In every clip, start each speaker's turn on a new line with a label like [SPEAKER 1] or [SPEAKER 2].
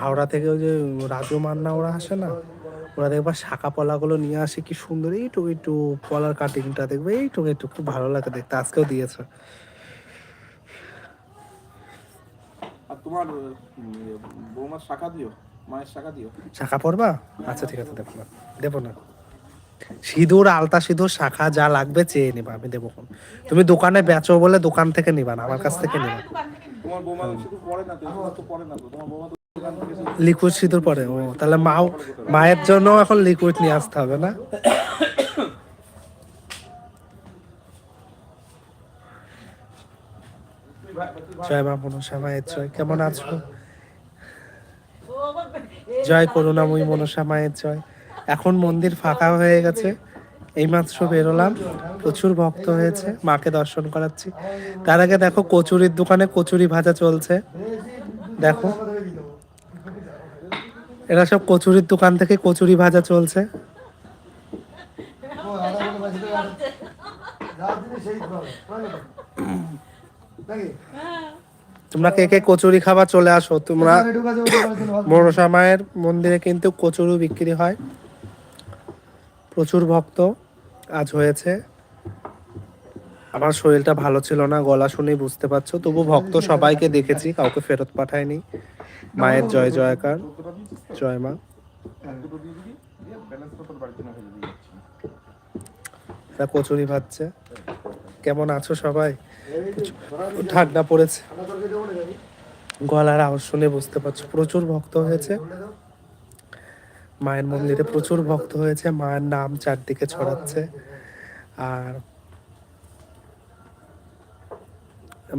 [SPEAKER 1] হাওড়া থেকে ওই যে রাজু মান্না ওরা আসে না ওরা দেখবা শাখা পলাগুলো নিয়ে আসে কি সুন্দর এইটুকু একটু পলার কাটিংটা দেখবে এইটুকু একটু খুব ভালো লাগে দেখতে আজকেও দিয়েছে।
[SPEAKER 2] তোমার বৌমার শাখা দিও মায়ের শাখা দিও?
[SPEAKER 1] শাখা পরবা? আচ্ছা ঠিক আছে দেবো না দেবো না। সিঁদুর আলতা সিঁদুর শাখা যা লাগবে চেয়ে নিবা আমি দেবো তুমি দোকানে বেচো বলে দোকান থেকে নিবা না আমার কাছ থেকে নিবা। লিকুইড সিঁদুর পরে ও, তাহলে মাও মায়ের জন্য এখন লিকুইড নিয়ে আসতে হবে না? জয় মা মনসা মায়ের জয়, কেমন আছো? জয় করুণাময়ী মনসা মায়ের জয়। এখন মন্দির ফাঁকা হয়ে গেছে। এইমাত্র বেরোলাম। প্রচুর ভক্ত হয়েছে মাকে দর্শন করাচ্ছি। তার আগে দেখো কচুরির দোকানে কচুরি ভাজা চলছে। দেখো। এরা সব কচুরির দোকান থেকে কচুরি ভাজা চলছে। তোমরা কে কে কচুরি খাবার চলে আসো তোমরা মনসা মায়ের মন্দিরে কিন্তু কচুরি বিক্রি হয়। প্রচুর ভক্ত আজ হয়েছে। আমার শরীরটা ভালো ছিল না, গলা শুনেই বুঝতে পারছ। তবু ভক্ত সবাইকে দেখেছি, কাউকে ফেরত পাঠায়নি মায়ের জয় জয়কার, জয় মা। কচুরি ভাজছে। কেমন আছো সবাই? ঠান্ডা পড়েছে। গলার আওয়াজ শুনে বুঝতে পারছ, প্রচুর ভক্ত হয়েছে। মায়ের মন্দিরে প্রচুর ভক্ত হয়েছে, মায়ের নাম চারদিকে ছড়াচ্ছে। আর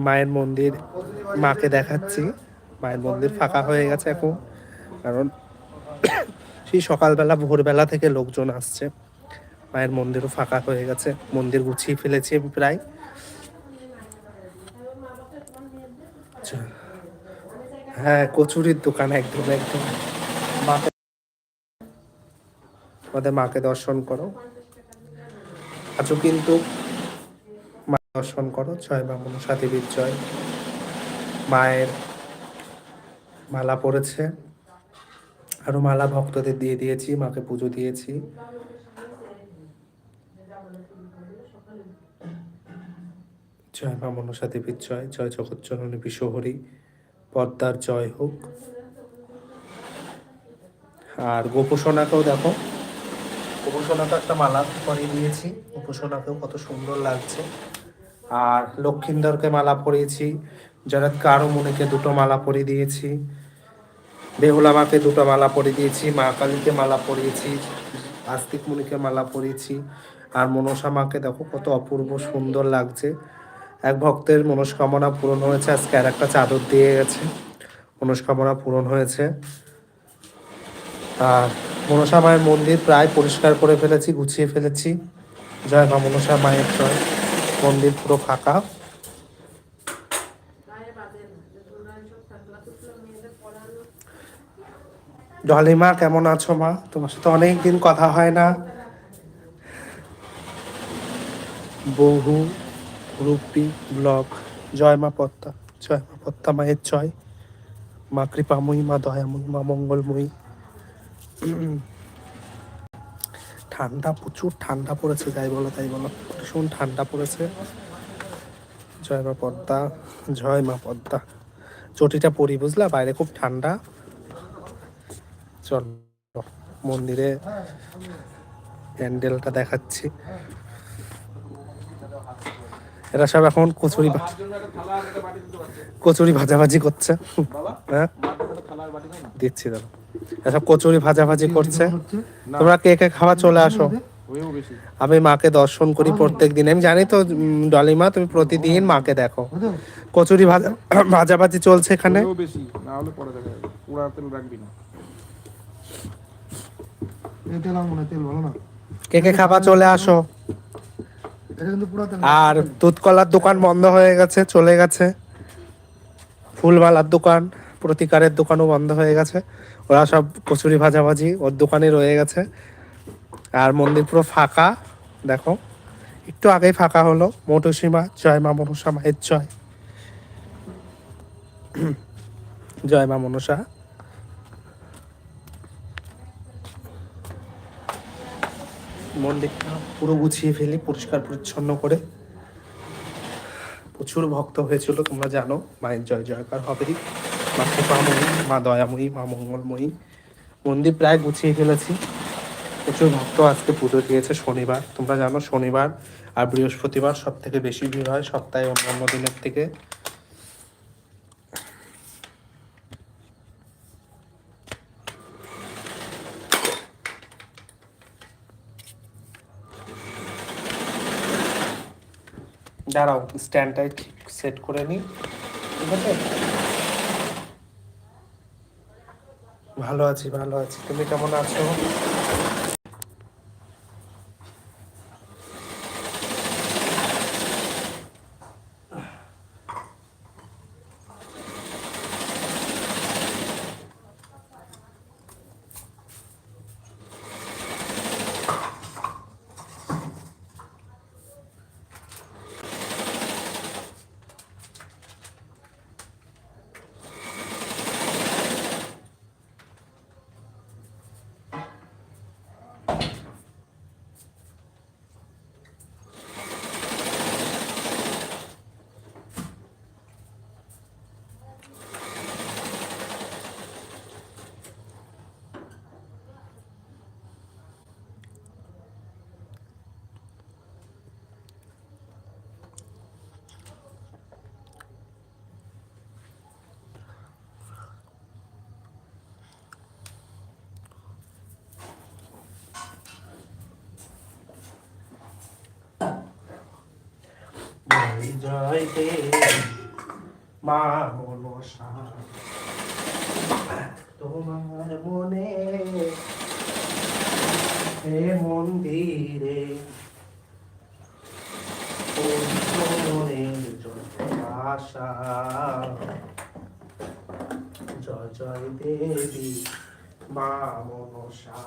[SPEAKER 1] মায়ের মন্দির মাকে দেখাচ্ছি। মায়ের মন্দির ফাঁকা হয়ে গেছে এখন, কারণ সেই সকালবেলা, ভোরবেলা থেকে লোকজন আসছে। মায়ের মন্দিরও ফাঁকা হয়ে গেছে, মন্দির গুছিয়ে ফেলেছি আমি প্রায়। আচ্ছা। হ্যাঁ কচুরির দোকান একদম একদম। আমাদের মাকে দর্শন করো। আজও কিন্তু মা দর্শন করো। জয় মা মনসা দেবীর জয়। মায়ের মালা পড়েছে। আরও মালা ভক্তদের দিয়ে দিয়েছি, মাকে পুজো দিয়েছি। জয় মা মনসা দেবীর জয়। জয় জগৎজননী বিশ্বহরি। পদ্মার জয় হোক। আর গোপসোনাকেও দেখো। গোপসোনাকে একটা মালা পরিয়ে দিয়েছি। গোপসোনাকেও কত সুন্দর লাগছে। আর লক্ষিন্দরকে মালা পরিয়েছি যারা কারও মনেকে দুটো মালা পরিয়ে দিয়েছি বেহুলা মাকে দুটো মালা পরিয়ে দিয়েছি, মা কালীকে মালা পরিয়েছি, আস্তিক মুনিকে মালা পরিয়েছি। আর মনসা মাকে দেখো কত অপূর্ব সুন্দর লাগছে। এক ভক্তের মনস্কামনা পূরণ হয়েছে, আজকে আর একটা চাদর দিয়ে গেছে। মনস্কামনা পূরণ হয়েছে। আর মনসা মায়ের মন্দির প্রায় পরিষ্কার করে ফেলেছি, গুছিয়ে ফেলেছি। জয় মা মনসা মায়ের জয়। মন্দির পুরো ফাঁকা। ডলি মা কেমন আছো মা? তোমার সাথে অনেক দিন কথা হয় না। বহু রূপী ব্লগ। জয় মা পদ্মা জয় মা পদ্মা মায়ের জয়। মা কৃপাময়ী, মা দয়াময়ী, মা মঙ্গলময়ী। ঠান্ডা প্রচুর ঠান্ডা পড়েছে, যাই বলো, তাই বলো। ভীষণ ঠান্ডা পড়েছে। জয় মা পদ্মা, জয় মা পদ্মা। চটিটা পরি, বুঝলা? বাইরে খুব ঠান্ডা। চল, মন্দিরে প্যান্ডেলটা দেখাচ্ছি। এরা সব এখন কচুরি কচুরি ভাজাভাজি করছে। হ্যাঁ? দিচ্ছি দাদা। এসব কচুরি ভাজাভাজি করছে। তোমরা কে কে খাওয়া চলে আসো। আমি মাকে দর্শন করি প্রত্যেক দিন। আমি জানি তো ডলিমা তুমি প্রতিদিন মাকে দেখো। কচুরি ভাজা ভাজাভাজি চলছে এখানে।
[SPEAKER 2] হয়েও বেশি। না হলে পরে দেখা যাবে। পুরা তেল রাখবি না।
[SPEAKER 3] এই তেল আমার তেল ভালো না।
[SPEAKER 1] কে কে খাবার চলে আসো। আর দুধ কলার দোকান বন্ধ হয়ে গেছে চলে গেছে। ফুলমালার দোকান। প্রতিকারের দোকানও বন্ধ হয়ে গেছে। ওরা সব কচুরি ভাজাভাজি ওর দোকানে রয়ে গেছে। আর মন্দির পুরো ফাঁকা, দেখো। একটু আগেই ফাঁকা হলো। মোটসীমা, জয় মা মনসা, মায়ের জয়। জয় মা মনসা। মন্দিরটা পুরো গুছিয়ে ফেলি, পরিষ্কার পরিচ্ছন্ন করে। প্রচুর ভক্ত হয়েছিল, তোমরা জানো। মায়ের জয় জয়কার হবেই। মা কৃপাময়ী মা দয়াময়ী, মা মঙ্গলময়ী। মন্দির প্রায় গুছিয়ে ফেলেছি। প্রচুর ভক্ত আজকে পুজো দিয়েছে শনিবার। তোমরা জানো শনিবার আর বৃহস্পতিবার সব থেকে বেশি ভিড় হয় সপ্তাহে অন্যান্য দিনের থেকে। দাঁড়াও স্ট্যান্ডটাই ঠিক সেট করে নিই। ঠিক আছে? ভালো আছি ভালো আছি। তুমি কেমন আছো? জয় জয় দে মা মনসা তোমার মনে হে মন্দিরে জয় জয় দেবী মা মনসা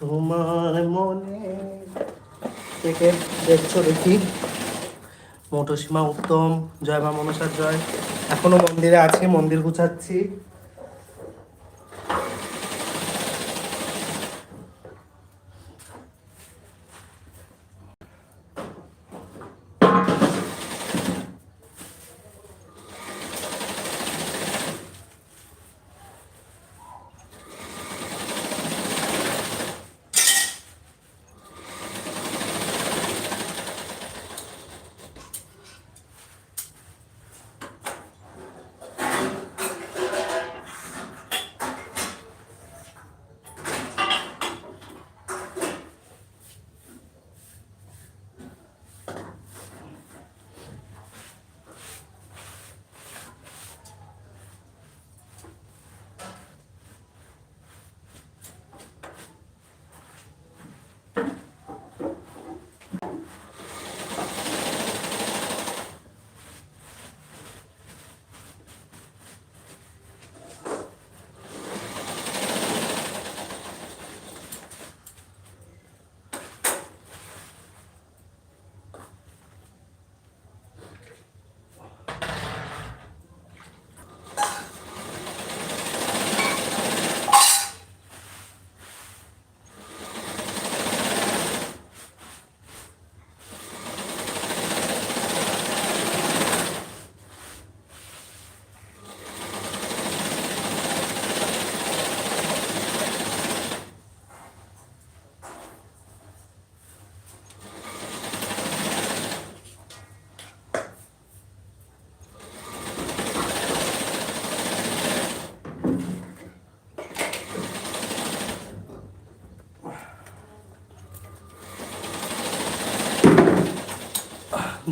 [SPEAKER 1] তোমার মনে থেকে দেখছ দেখি। মোটসীমা উত্তম, জয় বা মনসার জয়। এখনও মন্দিরে আছে, মন্দির গুছাচ্ছি।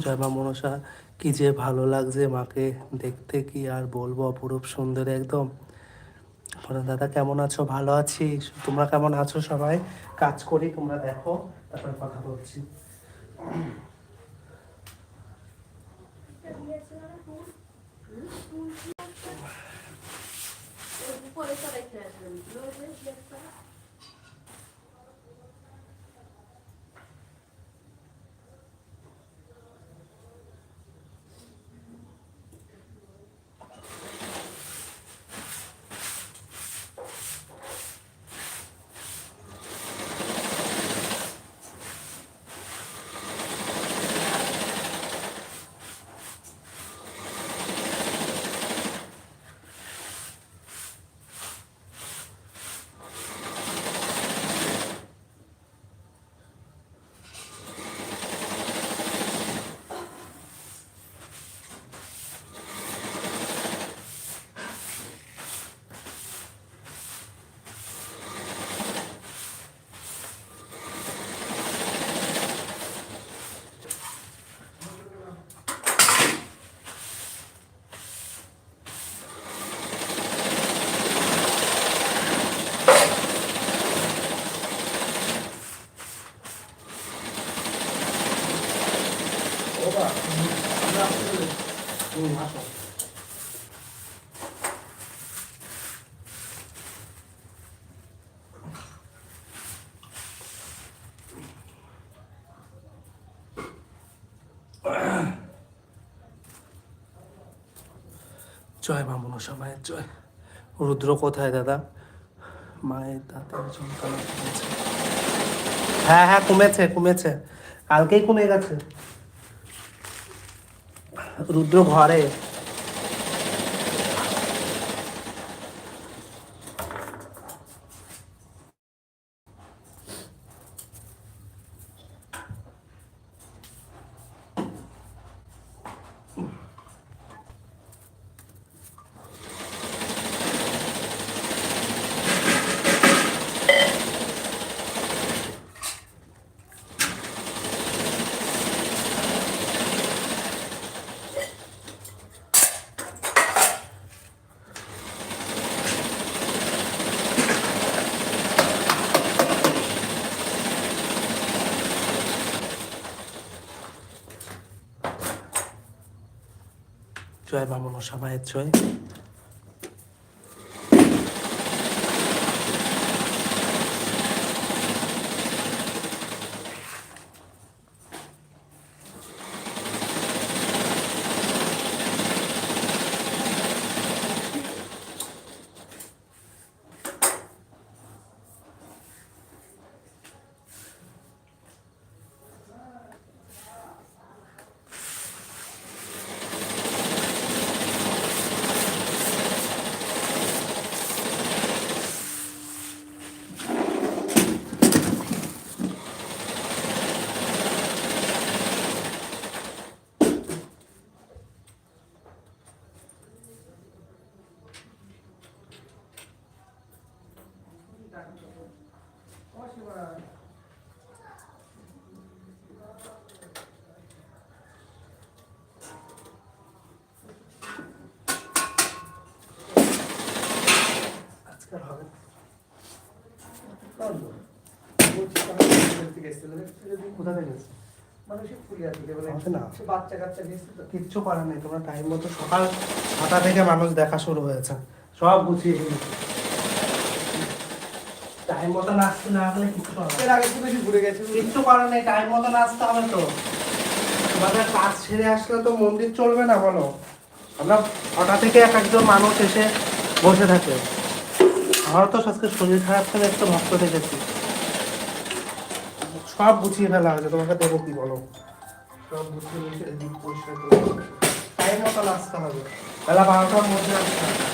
[SPEAKER 1] জয় মা মনসা কি যে ভালো লাগছে মাকে দেখতে কি আর বলব অপরূপ সুন্দর একদম দাদা কেমন আছো ভালো আছি তোমরা কেমন আছো সবাই কাজ করি তোমরা দেখো তারপরে কথা বলছি জয় মা মনসা মায়ের জয়। রুদ্র কোথায় দাদা? মায়ের দাঁতের যন্ত্রণা হ্যাঁ হ্যাঁ কমেছে কমেছে। কালকেই কমে গেছে। রুদ্র ঘরে জয় মা সামায়ের মায়ের জয় আজকাল হবে না। কোথা থেকে এসেছে? হবে না। কিচ্ছু করার নেই তোমরা টাইম মতো সকাল থেকে মানুষ দেখা শুরু হয়েছে। সব গুছিয়ে ফেলেছে টাইম মতো নাচতে না হলে কিচ্ছু নেই। কিচ্ছু করার নেই টাইম মতো নাচতে হবে তো। তোমাদের কাজ ছেড়ে আসলে তো মন্দির চলবে না বলো। আমরা ছটা থেকে এক একজন মানুষ এসে বসে থাকে। আমারও তো আজকে শরীর খারাপ ছিল একটু ভক্ত দেখেছি। সব গুছিয়ে ফেলা হয়েছে, তোমাকে দেবো কি বলো? সব গুছিয়ে আসতে হবে। বেলা বারোটার মধ্যে আসতে হবে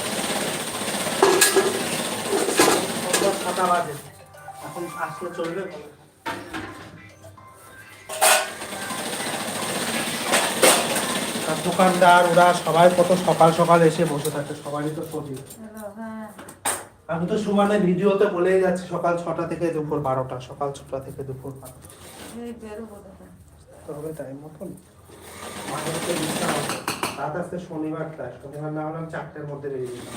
[SPEAKER 1] দোকানদার, ওরা সবাই কত সকাল সকাল এসে বসে থাকে, সবারই তো ছবি। আমি তো সুমানে ভিডিওতে বলেই যাচ্ছি সকাল ছটা থেকে দুপুর বারোটা সকাল ছটা থেকে দুপুর বারোটা। তবে টাইম মতন মধ্যে বিশ্রাম হবে। রাত আজকে শনিবার তাই শনিবার না হলে আমি চারটের মধ্যে বেরিয়ে যেতাম।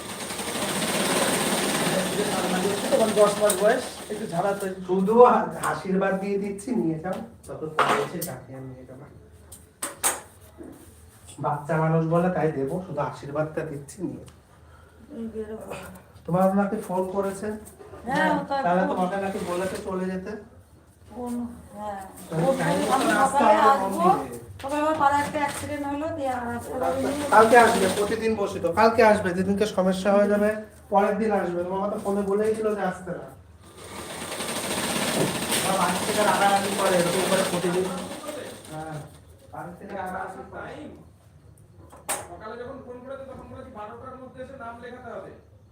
[SPEAKER 3] দশ মাস বয়স একটু ঝাড়া তো
[SPEAKER 1] শুধু আশীর্বাদ দিয়ে দিচ্ছি নিয়ে যাও। যত পরে এসে চাকরি আমি নিয়ে যাব। বাচ্চা মানুষ বলে তাই দেবো শুধু আশীর্বাদটা দিচ্ছি নিয়ে তোমার ওনাকে ফোন করেছে?
[SPEAKER 4] হ্যাঁ,
[SPEAKER 1] তাহলে তোমাকে নাকি বলেছে চলে যেতে।
[SPEAKER 4] হ্যাঁ।
[SPEAKER 1] কালকে আসবে প্রতিদিন বসিত কালকে আসবে যেদিনকে সমস্যা হয়ে যাবে পরের দিন আসবে। তোমার তো ফোনে বলেই ছিল যে আসতে না। বাড়ি থেকে রাগারাগি করে এরকম করে প্রতিদিন। হ্যাঁ বাড়ি থেকে রাগারাগি
[SPEAKER 2] সকালে যখন ফোন করেছে তখন বলেছি বারোটার মধ্যে এসে নাম লেখাতে হবে
[SPEAKER 1] ওদের এর আগে তো সব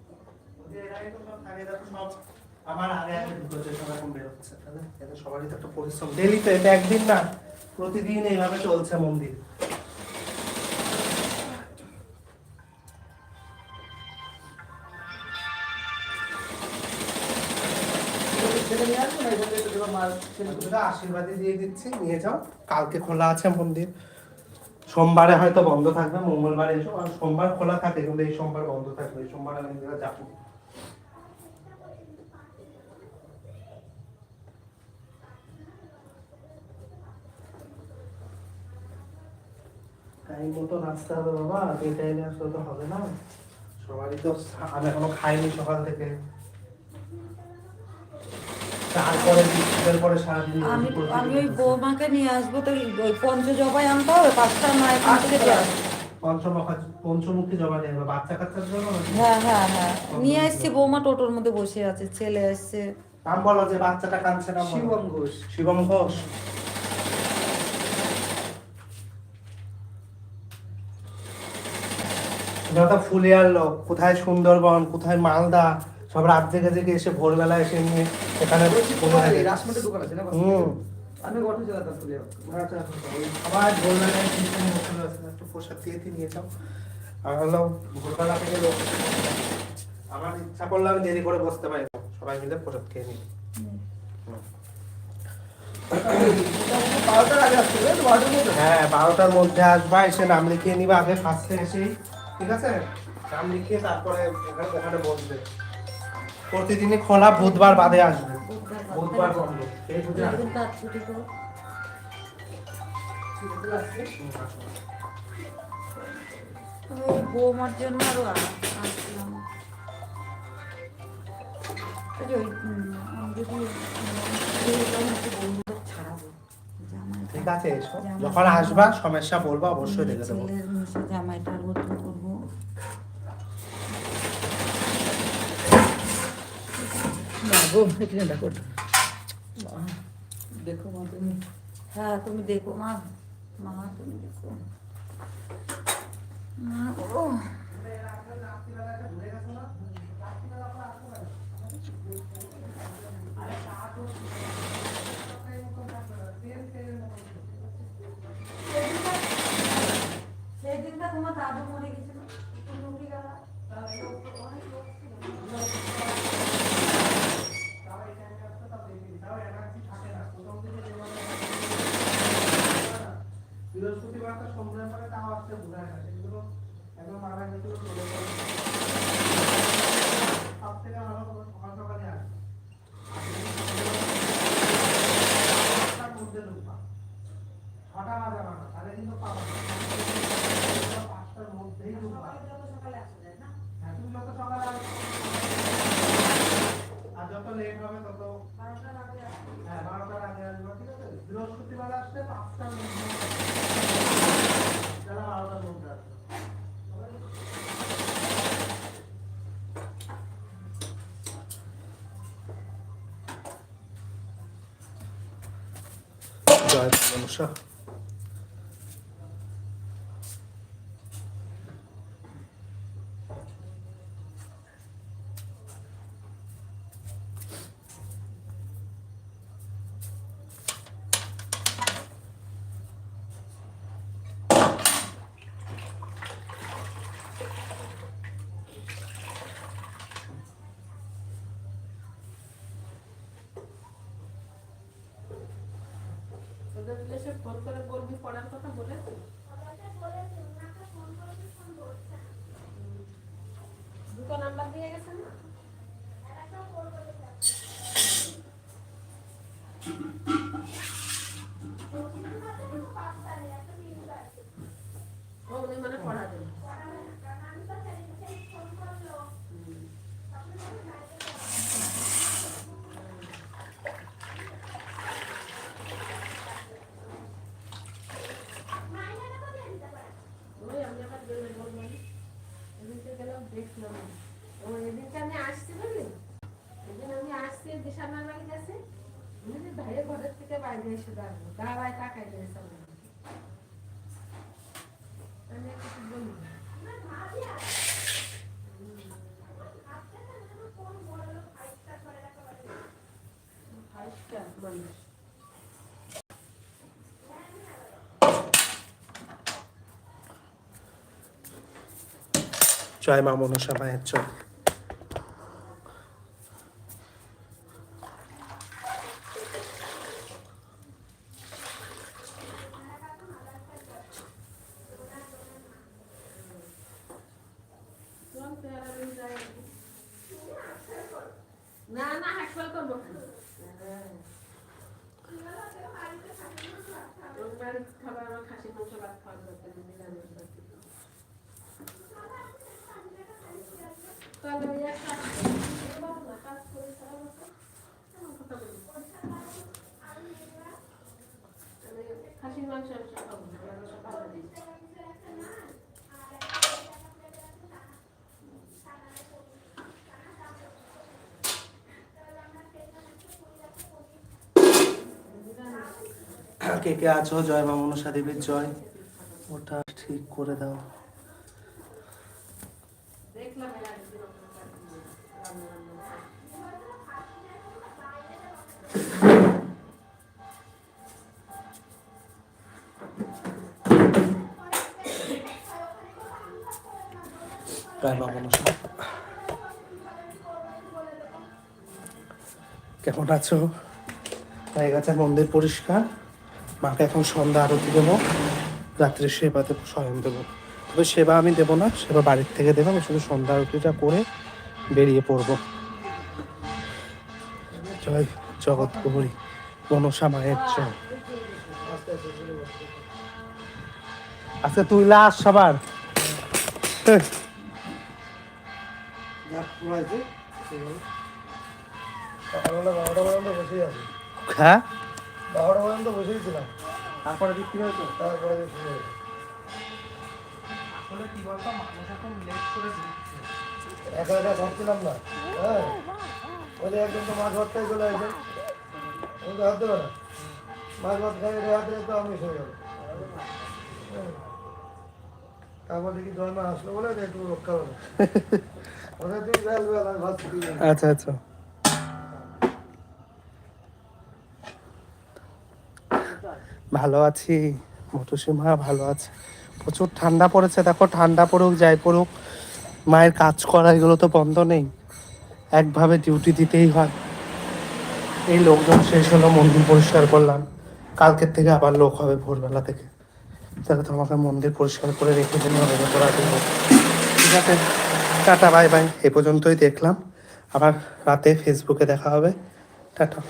[SPEAKER 1] থাকে, দেখো সব আশীর্বাদই দিয়ে দিচ্ছি, নিয়ে যাও। কালকে খোলা আছে মন্দির। সোমবারে হয়তো বন্ধ থাকবে, মঙ্গলবারে সোমবার খোলা থাকে কিন্তু এই সোমবার বন্ধ থাকবে, এই সোমবার আমি যাব। টাইম মতো নাচতে হবে বাবা এই টাইমে আসলে তো হবে না। সবারই তো আমি এখনও খাইনি সকাল থেকে। তারপরে পরে সারাদিন
[SPEAKER 4] আমি আমি ওই বৌমাকে নিয়ে আসব তো ওই পঞ্চ জবাই আনতে হবে পাঁচটা মা এখান থেকে দিয়ে
[SPEAKER 1] পঞ্চমুখী জমা নেই বাচ্চা কাচ্চার জন্য
[SPEAKER 4] হ্যাঁ হ্যাঁ হ্যাঁ। নিয়ে আসছি বৌমা টোটোর মধ্যে বসে আছে ছেলে আসছে
[SPEAKER 1] নাম বলো যে বাচ্চাটা কাঁদছে না
[SPEAKER 3] শিবম ঘোষ।
[SPEAKER 1] শিবম ঘোষ? দাদা ফুলিয়ার লোক কোথায় সুন্দরবন কোথায় মালদা সব রাত জেগে জেগে এসে ভোরবেলা এসে নিয়ে এখানে হুম।
[SPEAKER 3] আমি অটো চালাতাম
[SPEAKER 1] ভোরবেলায় একটু প্রসাদ দিয়ে নিয়ে যাও। আর হলো ভোরবেলা থেকে লোক আমার ইচ্ছা করলে আমি দেরি করে বসতে পারি। সবাই মিলে প্রসাদ খেয়ে নিই। হ্যাঁ বারোটার মধ্যে আসবা এসে নাম লিখিয়ে নিবা। আগে ফার্স্টে এসেই ঠিক আছে? নাম লিখিয়ে তারপরে এখানে বসবে প্রতিদিনই খোলা বুধবার বাদে আসবে। বুধবার বন্ধ। এই
[SPEAKER 4] বৌমার জন্য আরও আসলাম। জামাইটা
[SPEAKER 1] ঠিক আছে এসো। যখন আসবা সমস্যা বলবা অবশ্যই দেখে দেবো।
[SPEAKER 4] ছেলের
[SPEAKER 3] গো এখানে দেখো দেখো মা তুমি
[SPEAKER 4] হ্যাঁ তুমি দেখো মা মা তুমি দেখো মা ও সেদিনটা তোমার দাদু মরে গেছিল তুমি গেলা
[SPEAKER 1] বৃহস্পতিবারটা সন্ধ্যার পরে তাও আসতে না সেগুলো একদম মারা গেছিল চলে গেল সব থেকে ভালো খবর সকাল সকালে আসবে পাঁচটার মধ্যে ঢুকবা ছটা বাজে আমার তাহলে কিন্তু পাবা না। পাঁচটার মধ্যেই ঢুকবা হ্যাঁ, তুমি যত সকালে আসবে আর যত লেট হবে তত হ্যাঁ বারোটার আগে আসবে ঠিক আছে বৃহস্পতিবার আসলে পাঁচটার মধ্যে যারা বারোটার মধ্যে আসবে জয় মনসা
[SPEAKER 5] ওদের করে বলবি পড়ার কথা বলে দুটো নাম্বার দিয়ে গেছেন না ও উনি মানে পড়াবেন ওই আমি আবার গেলে বলব এদিনকে গেলাম দেখলাম ও এদিনকে আমি আসছি বুঝলি এদিন আমি আসছি দিশানার বাড়ি গেছে বুঝলি ভাইয়ের ঘরের এসে দাঁড়াবো দাঁড়ায় তাকাই দিয়েছে আমার আমি কিছু বলি মানুষ
[SPEAKER 1] জয় মা মনসা মায়ের জয়
[SPEAKER 5] চল পেয়ারা নিয়ে যাই। না না হাসপাতাল করব না। ওর বাড়িতে খাবার আমার খাসি মাংস রাখতে পারল কেন নিরামিষ বাতি তাহলে ওই এক কাজ করি, বাবু না, কাজ করে সারা বছর এমন কথা বলি। আমি খাসির মাংস আমি খাব না, মাংস ভালো দিই
[SPEAKER 1] কে কে আছো? জয় মা মনসা দেবীর জয়। ওটা ঠিক করে দাও। কেমন আছো? হয়ে গেছে মন্দির পরিষ্কার? মাকে এখন সন্ধ্যা আরতি দেবো, রাত্রে সেবাতে স্বয়ং দেবো। তবে সেবা আমি দেবো না, সেবা বাড়ির থেকে দেবো, আমি শুধু সন্ধ্যা আরতিটা করে বেরিয়ে পড়ব। জয় জগৎ গৌরী মনসা মায়ের জয়। আচ্ছা তুই লাস সবার। হ্যাঁ?
[SPEAKER 3] বারোটা পর্যন্ত বসেই ছিলাম।
[SPEAKER 1] তারপরে বিক্রি হয়েছে
[SPEAKER 3] তারপরে শুরু হলো।
[SPEAKER 1] আসলে কি বলতো মানুষ এখন লেট করে দিচ্ছে।
[SPEAKER 3] একা একা থাকছিলাম না। হ্যাঁ। ওই একজন তো মাছ ভাতটাই চলে আসে। আমি তো হাত দেবে না। মাছ ভাত খাই রে হাতে তো আমি শুয়ে গেল তারপর দেখি জন্মা আসলো বলে একটু রক্ষা হলো। ওদের তুই বেল ভাত
[SPEAKER 1] আচ্ছা আচ্ছা। ভালো আছি। মটুসীমা ভালো আছে। প্রচুর ঠান্ডা পড়েছে। দেখো, ঠান্ডা পড়ুক, যাই পড়ুক, মায়ের কাজ করা, এগুলো তো বন্ধ নেই। একভাবে ডিউটি দিতেই হয়। এই লোকজন শেষ হলো, মন্দির পরিষ্কার করলাম। কালকের থেকে আবার লোক হবে ভোরবেলা থেকে। তাহলে তোমাকে মন্দির পরিষ্কার করে রেখে হবে ঠিক আছে, টাটা, বাই বাই। এ পর্যন্তই দেখলাম। আবার রাতে ফেসবুকে দেখা হবে। টাটা।